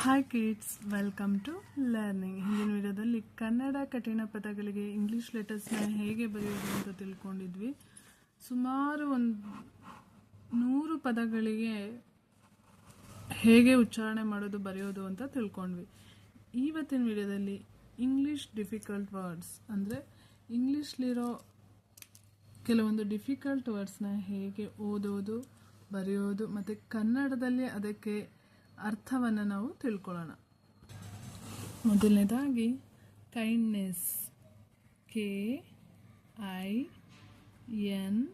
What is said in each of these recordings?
Hi kids welcome to learning ಹಿಂದಿನ ವಿಡಿಯೋದಲ್ಲಿ ಕನ್ನಡ ಕಠಿಣ ಪದಗಳಿಗೆ ಇಂಗ್ಲೀಷ್ ಲೆಟರ್ಸ್ನ ಹೇಗೆ ಬರೆಯೋದು ಅಂತ ತಿಳ್ಕೊಂಡಿದ್ವಿ. ಸುಮಾರು ಒಂದು ನೂರು ಪದಗಳಿಗೆ ಹೇಗೆ ಉಚ್ಚಾರಣೆ ಮಾಡೋದು, ಬರೆಯೋದು ಅಂತ ತಿಳ್ಕೊಂಡ್ವಿ. ಇವತ್ತಿನ ವಿಡಿಯೋದಲ್ಲಿ ಇಂಗ್ಲೀಷ್ ಡಿಫಿಕಲ್ಟ್ ವರ್ಡ್ಸ್ ಅಂದರೆ ಇಂಗ್ಲೀಷ್ಲಿರೋ ಕೆಲವೊಂದು ಡಿಫಿಕಲ್ಟ್ ವರ್ಡ್ಸ್ನ ಹೇಗೆ ಓದೋದು, ಬರೆಯೋದು, ಮತ್ತು ಕನ್ನಡದಲ್ಲಿ ಅದಕ್ಕೆ ಅರ್ಥವನ್ನು ನಾವು ತಿಳ್ಕೊಳ್ಳೋಣ. ಮೊದಲನೇದಾಗಿ kindness K I N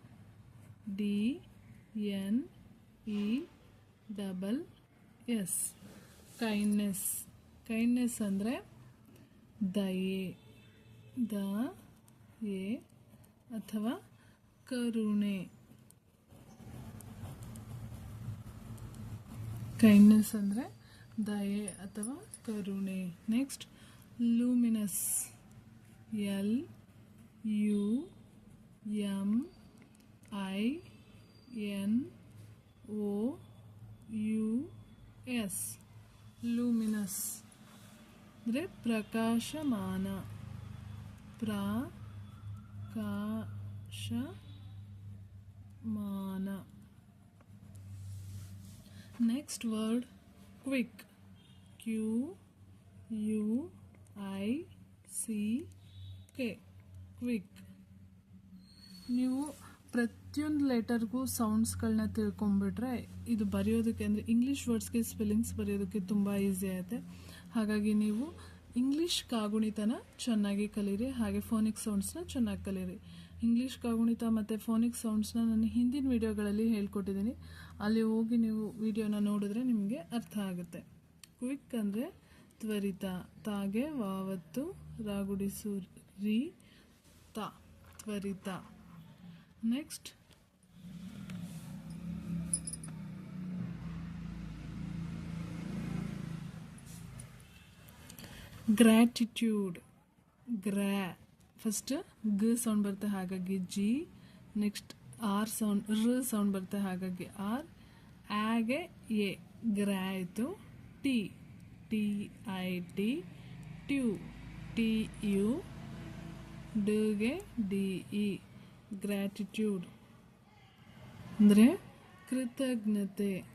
D N E double S kindness kindness ಅಂದರೆ ದಯೆ. ದ, ಎ, ಅಥವಾ ಕರುಣೆ. ಕೈಂಡ್ನೆಸ್ ಅಂದರೆ ದಯೆ ಅಥವಾ ಕರುಣೆ. Next luminous L U M I N O U S luminous ಅಂದರೆ ಪ್ರಕಾಶಮಾನ. ಪ್ರಕಾಶಮಾನ. Next word quick Q, U, I, C, K. Quick ನೀವು ಪ್ರತಿಯೊಂದು ಲೆಟರ್ಗೂ ಸೌಂಡ್ಸ್ಗಳನ್ನ ತಿಳ್ಕೊಂಬಿಟ್ರೆ ಇದು ಬರೆಯೋದಕ್ಕೆ ಅಂದರೆ ಇಂಗ್ಲೀಷ್ ವರ್ಡ್ಸ್ಗೆ ಸ್ಪೆಲ್ಲಿಂಗ್ಸ್ ಬರೆಯೋದಕ್ಕೆ ತುಂಬ ಈಸಿ ಆಗುತ್ತೆ. ಹಾಗಾಗಿ ನೀವು ಇಂಗ್ಲೀಷ್ ಕಾಗುಣಿತನ ಚೆನ್ನಾಗಿ ಕಲೀರಿ, ಹಾಗೆ ಫೋನಿಕ್ ಸೌಂಡ್ಸ್ನ ಚೆನ್ನಾಗಿ ಕಲೀರಿ. ಇಂಗ್ಲೀಷ್ ಕಾಗುಣಿತ ಮತ್ತು ಫೋನಿಕ್ ಸೌಂಡ್ಸ್ನ ನಾನು ಹಿಂದಿನ ವಿಡಿಯೋಗಳಲ್ಲಿ ಹೇಳ್ಕೊಟ್ಟಿದ್ದೀನಿ. ಅಲ್ಲಿ ಹೋಗಿ ನೀವು ವಿಡಿಯೋನ ನೋಡಿದ್ರೆ ನಿಮಗೆ ಅರ್ಥ ಆಗುತ್ತೆ. ಕ್ವಿಕ್ ಅಂದರೆ ತ್ವರಿತ, ತಾಗೆ, ವಾವತ್ತು ರಾಗುಡಿಸು ರೀ, ತ, ತ್ವರಿತ. Next gratitude. ಗ್ರ್ಯಾ ಫಸ್ಟ್ ಗ ಸೌಂಡ್ ಬರುತ್ತೆ ಹಾಗಾಗಿ ಜಿ ನೆಕ್ಸ್ಟ್ ಆರ್ ಸೌಂಡ್ ರ ಸೌಂಡ್ ಬರುತ್ತೆ ಹಾಗಾಗಿ ಆರ್. ಆಗೆ ಎ ಗ್ರ್ಯಾ ಆಯಿತು. ಟಿ ಟಿ ಐ ಟಿ ಟ್ಯೂ ಟಿ ಯು ಗೆ ಡಿ ಇ ಗ್ರ್ಯಾಟಿಟ್ಯೂಡ್. ಅಂದರೆ ಕೃತಜ್ಞತೆ.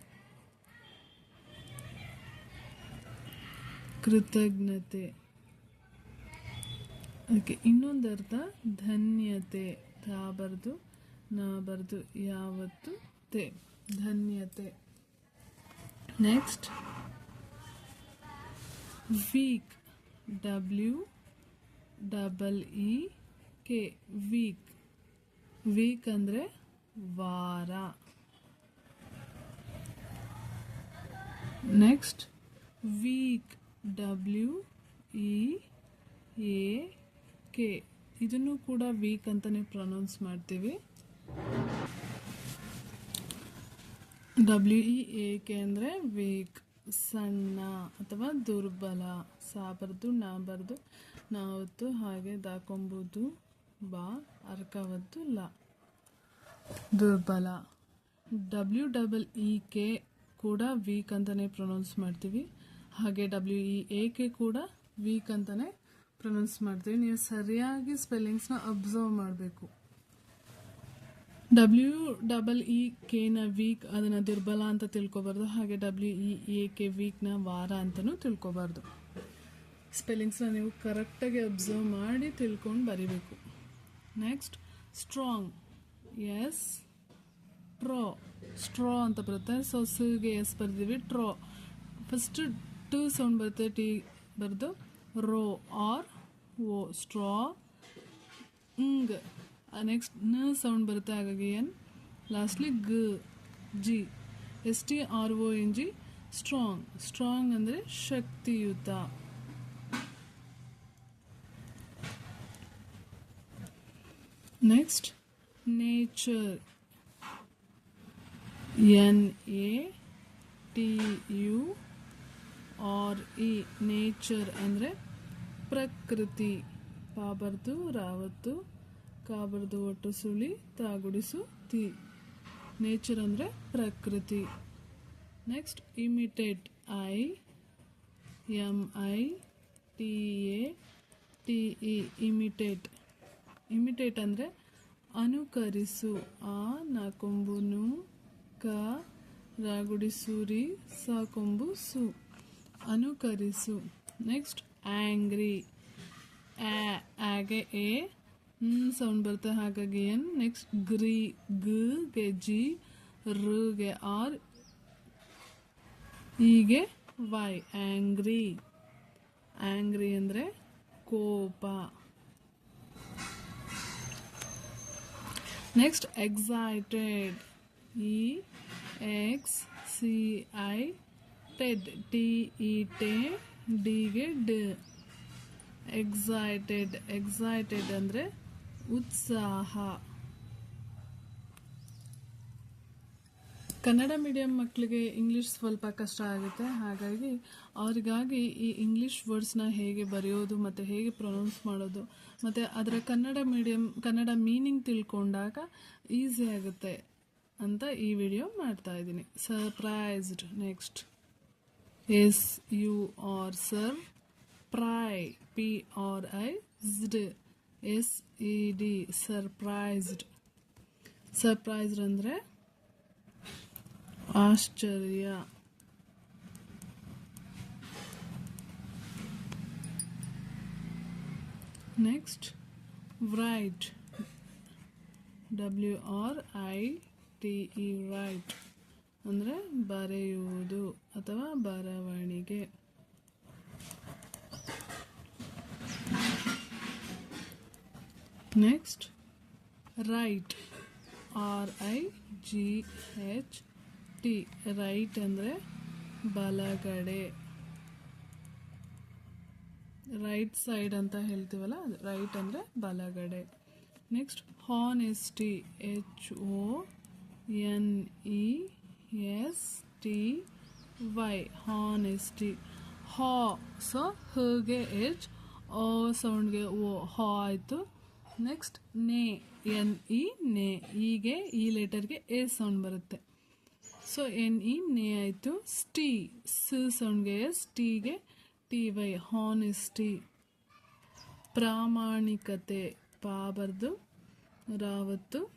ಕೃತಜ್ಞತೆ. ಅದಕ್ಕೆ ಇನ್ನೊಂದು ಅರ್ಥ, ಧನ್ಯತೆ. ತಾ ಬರ್ದು, ನಾ ಬರ್ದು, ಯಾವತ್ತು ತೆ. ಧನ್ಯತೆ. Next. Week. W. Double E. K. Week. Week ಅಂದರೆ ವಾರ. Next. Weak. W E A K ಇದನ್ನು ಕೂಡ ವೀಕ್ ಅಂತಲೇ ಪ್ರೊನೌನ್ಸ್ ಮಾಡ್ತೀವಿ. ಡಬ್ಲ್ಯೂ ಇ ಎ ಕೆ ಅಂದರೆ ವೀಕ್ ಸಣ್ಣ ಅಥವಾ ದುರ್ಬಲ. ಸಾ ಬರ್ದು ನಾ ಬರ್ದು ನಾವತ್ತು ಹಾಗೆ ದಾಕೊಂಬುದು, ಬಾ ಅರ್ಕವತ್ತು ಲ. ದುರ್ಬಲ. ಡಬ್ಲ್ಯೂ ಡಬಲ್ ಇ ಕೆ ಕೂಡ ವೀಕ್ ಅಂತಲೇ ಪ್ರೊನೌನ್ಸ್ ಮಾಡ್ತೀವಿ. ಹಾಗೆ ಡಬ್ಲ್ಯೂ ಇ ಎ ಕೆ ಕೂಡ ವೀಕ್ ಅಂತಲೇ ಪ್ರೊನೌನ್ಸ್ ಮಾಡ್ತೀವಿ. ನೀವು ಸರಿಯಾಗಿ ಸ್ಪೆಲ್ಲಿಂಗ್ಸ್ನ ಅಬ್ಸರ್ವ್ ಮಾಡಬೇಕು. ಡಬ್ಲ್ಯೂ ಡಬಲ್ ಇ ಕೆನ ವೀಕ್ ಅದನ್ನು ದುರ್ಬಲ ಅಂತ ತಿಳ್ಕೊಬಾರ್ದು. ಹಾಗೆ ಡಬ್ಲ್ಯೂ ಇ ಎ ಕೆ ವೀಕ್ನ ವಾರ ಅಂತಲೂ ತಿಳ್ಕೊಬಾರ್ದು. ಸ್ಪೆಲ್ಲಿಂಗ್ಸ್ನ ನೀವು ಕರೆಕ್ಟಾಗಿ ಅಬ್ಸರ್ವ್ ಮಾಡಿ ತಿಳ್ಕೊಂಡು ಬರಿಬೇಕು. Next strong S tro stra ಅಂತ ಬರುತ್ತೆ. ಸೊ ಸಿಗೆ ಎಸ್ ಬರ್ತೀವಿ ಟ್ರೋ ಫಸ್ಟ್ ಟು ಸೌಂಡ್ ಬರುತ್ತೆ ಟಿ ಬರೆದು ro, R, O, stra ing ನೆಕ್ಸ್ಟ್ನ sound ಬರುತ್ತೆ, ಹಾಗಾಗಿ ಎನ್. ಲಾಸ್ಟ್ಲಿ ಗ, G. S T R O N G strong strong ಅಂದರೆ ಶಕ್ತಿಯುತ. Next nature N A T U R E nature ಅಂದರೆ ಪ್ರಕೃತಿ. ಪಾಬರ್ದು ರಾವತ್ತು. ಕಾಬರ್ದು, ಒಟ್ಟು ಸುಳಿ, ತಾಗುಡಿಸು, ತಿ. ನೇಚರ್ ಅಂದರೆ ಪ್ರಕೃತಿ. Next imitate I M I T A T E imitate imitate ಅಂದರೆ ಅನುಕರಿಸು. ಆ ನಾಕೊಂಬುನು ಕ ರಾಗುಡಿಸುರಿ ಕೊಂಬು, ಸು. ಅನುಕರಿಸು. ನೆಕ್ಸ್ಟ್ ಆ್ಯಂಗ್ರಿ ಆಗೆ, ಎ. ಸೌಂಡ್ ಬರುತ್ತೆ ಹಾಗಾಗಿ ಎನ್. ನೆಕ್ಸ್ಟ್, ಗ್ರಿ, ಗೆ ಜಿ ಗೆ, ಆರ್ ಹೀಗೆ ವೈ. ಆ್ಯಂಗ್ರಿ ಆ್ಯಂಗ್ರಿ ಅಂದರೆ ಕೋಪ. Next, excited. E, X, C, I Ted T, E, ಟೆ ಡಿಗೆ ಡ್. ಎಕ್ಸೈಟೆಡ್ ಎಕ್ಸೈಟೆಡ್ ಅಂದರೆ ಉತ್ಸಾಹ. ಕನ್ನಡ ಮೀಡಿಯಂ ಮಕ್ಕಳಿಗೆ ಇಂಗ್ಲೀಷ್ ಸ್ವಲ್ಪ ಕಷ್ಟ ಆಗುತ್ತೆ. ಹಾಗಾಗಿ ಅವರಿಗಾಗಿ ಈ ಇಂಗ್ಲೀಷ್ ವರ್ಡ್ಸ್ನ ಹೇಗೆ ಬರೆಯೋದು ಮತ್ತು ಹೇಗೆ ಪ್ರೊನೌನ್ಸ್ ಮಾಡೋದು ಮತ್ತು ಅದರ ಕನ್ನಡ ಮೀಡಿಯಂ ಕನ್ನಡ ಮೀನಿಂಗ್ ತಿಳ್ಕೊಂಡಾಗ ಈಸಿ ಆಗುತ್ತೆ ಅಂತ ಈ ವಿಡಿಯೋ ಮಾಡ್ತಾ ಇದ್ದೀನಿ. Surprised next S U R sur pri P R I Z E D D surprised surprised ಅಂದರೆ ಆಶ್ಚರ್ಯ next write W R I T E write ಅಂದರೆ ಬರೆಯುವುದು ಅಥವಾ ಬರವಣಿಗೆ. Next right R I G H T right ಅಂದರೆ ಬಲಗಡೆ. Right side ಅಂತ ಹೇಳ್ತೀವಲ್ಲ ರೈಟ್ ಅಂದರೆ ಬಲಗಡೆ. Next honesty H O N E S T Y honesty ಹಾ ಸೊ ಹಗೆ ಎಚ್ ಓ ಸೌಂಡ್ಗೆ ಓ ಹಾ ಆಯಿತು. ನೆಕ್ಸ್ಟ್ ನೇ, ಎನ್, ಇ, ನೇ. ಹೀಗೆ ಈ ಲೆಟರ್ಗೆ ಎ ಸೌಂಡ್ ಬರುತ್ತೆ. ಸೊ ಎನ್, ಇ, ನೇ ಆಯಿತು. ಸ್ಟಿ ಸ್ ಸೌಂಡ್ಗೆ ಎಸ್ ಟಿಗೆ ಟಿ ವೈ ಹಾನೆಸ್ಟಿ ಪ್ರಾಮಾಣಿಕತೆ, ಪಾಬರ್ದು, ರಾವತ್ತು.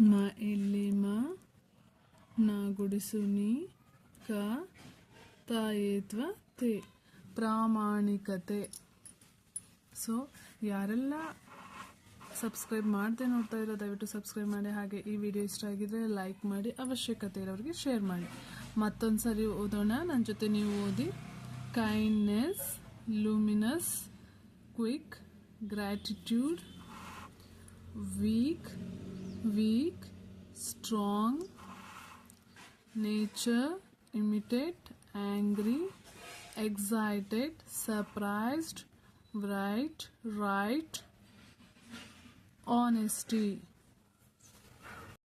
ಮ, ಇಲ್ಲಿ, ಮ. ನ ಗುಡಿಸು ನೀ ಕ ತಾಯೇತ್ವ ತೇ. ಪ್ರಾಮಾಣಿಕತೆ. ಸೊ, ಯಾರೆಲ್ಲ ಸಬ್ಸ್ಕ್ರೈಬ್ ಮಾಡದೆ ನೋಡ್ತಾ ಇರೋ, ದಯವಿಟ್ಟು ಸಬ್ಸ್ಕ್ರೈಬ್ ಮಾಡಿ. ಹಾಗೆ ಈ ವಿಡಿಯೋ ಇಷ್ಟ ಆಗಿದ್ರೆ ಲೈಕ್ ಮಾಡಿ ಅವಶ್ಯಕತೆ ಇರೋರಿಗೆ ಶೇರ್ ಮಾಡಿ. ಮತ್ತೊಂದು ಸರಿ ಓದೋಣ. ನನ್ನ ಜೊತೆ ನೀವು ಓದಿ. Kindness luminous quick gratitude week weak strong nature imitate angry excited surprised right right honesty.